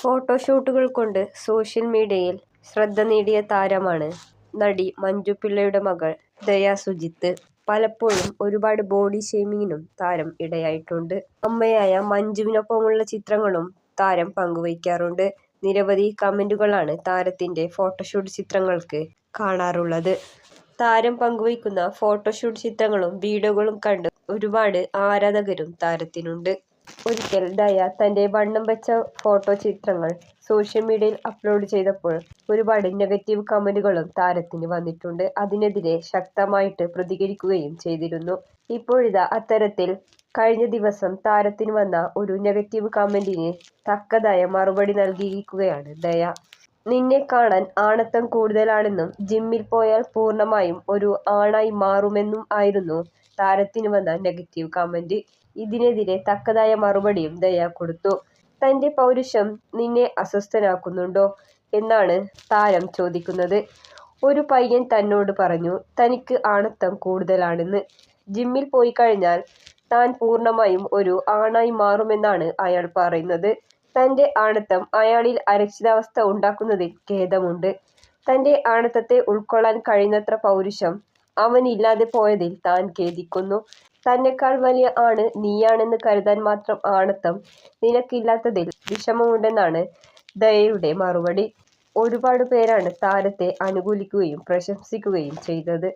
ഫോട്ടോഷൂട്ടുകൾ കൊണ്ട് സോഷ്യൽ മീഡിയയിൽ ശ്രദ്ധ നേടിയ താരമാണ് നടി മഞ്ജു പിള്ളയുടെ മകൾ ദയ സുജിത്ത്. പലപ്പോഴും ഒരുപാട് ബോഡി ഷെയ്മിങ്ങിനും താരം ഇടയായിട്ടുണ്ട്. അമ്മയായ മഞ്ജുവിനൊപ്പമുള്ള ചിത്രങ്ങളും താരം പങ്കുവയ്ക്കാറുണ്ട്. നിരവധി കമന്റുകളാണ് താരത്തിന്റെ ഫോട്ടോഷൂട്ട് ചിത്രങ്ങൾക്ക് കാണാറുള്ളത്. താരം പങ്കുവയ്ക്കുന്ന ഫോട്ടോഷൂട്ട് ചിത്രങ്ങളും വീഡിയോകളും കണ്ട് ഒരുപാട് ആരാധകരും താരത്തിനുണ്ട്. ഒരിക്കൽ ഡയ തന്റെ വണ്ണം വെച്ച ഫോട്ടോ ചിത്രങ്ങൾ സോഷ്യൽ മീഡിയയിൽ അപ്ലോഡ് ചെയ്തപ്പോൾ ഒരുപാട് നെഗറ്റീവ് കമന്റുകളും താരത്തിന് വന്നിട്ടുണ്ട്. അതിനെതിരെ ശക്തമായിട്ട് പ്രതികരിക്കുകയും ചെയ്തിരുന്നു. ഇപ്പോഴിതാ അത്തരത്തിൽ കഴിഞ്ഞ ദിവസം താരത്തിന് വന്ന ഒരു നെഗറ്റീവ് കമന്റിന് തക്കതായ മറുപടി നൽകിയിരിക്കുകയാണ് ദയ. നിന്നെ കാണാൻ ആണത്തം കൂടുതലാണെന്നും ജിമ്മിൽ പോയാൽ പൂർണമായും ഒരു ആണായി മാറുമെന്നും ആയിരുന്നു താരത്തിന് വന്ന നെഗറ്റീവ് കമന്റ്. ഇതിനെതിരെ തക്കതായ മറുപടിയും ദയ കൊടുത്തു. തന്റെ പൗരുഷം നിന്നെ അസ്വസ്ഥനാക്കുന്നുണ്ടോ എന്നാണ് താരം ചോദിക്കുന്നത്. ഒരു പയ്യൻ തന്നോട് പറഞ്ഞു തനിക്ക് ആണത്തം കൂടുതലാണെന്ന്. ജിമ്മിൽ പോയി കഴിഞ്ഞാൽ താൻ പൂർണമായും ഒരു ആണായി മാറുമെന്നാണ് അയാൾ പറയുന്നത്. തന്റെ ആണത്തം അയാളിൽ അരക്ഷിതാവസ്ഥ ഉണ്ടാക്കുന്നതിൽ ഖേദമുണ്ട്. തന്റെ ആണത്തത്തെ ഉൾക്കൊള്ളാൻ കഴിയുന്നത്ര പൗരുഷം അവനില്ലാതെ പോയതിൽ താൻ ഖേദിക്കുന്നു. തന്നെക്കാൾ വലിയ ആണ് നീയാണെന്ന് കരുതാൻ മാത്രം ആണത്തം നിനക്കില്ലാത്തതിൽ വിഷമമുണ്ടെന്നാണ് ദയയുടെ മറുപടി. ഒരുപാട് പേരാണ് താരത്തെ അനുകൂലിക്കുകയും പ്രശംസിക്കുകയും ചെയ്തത്.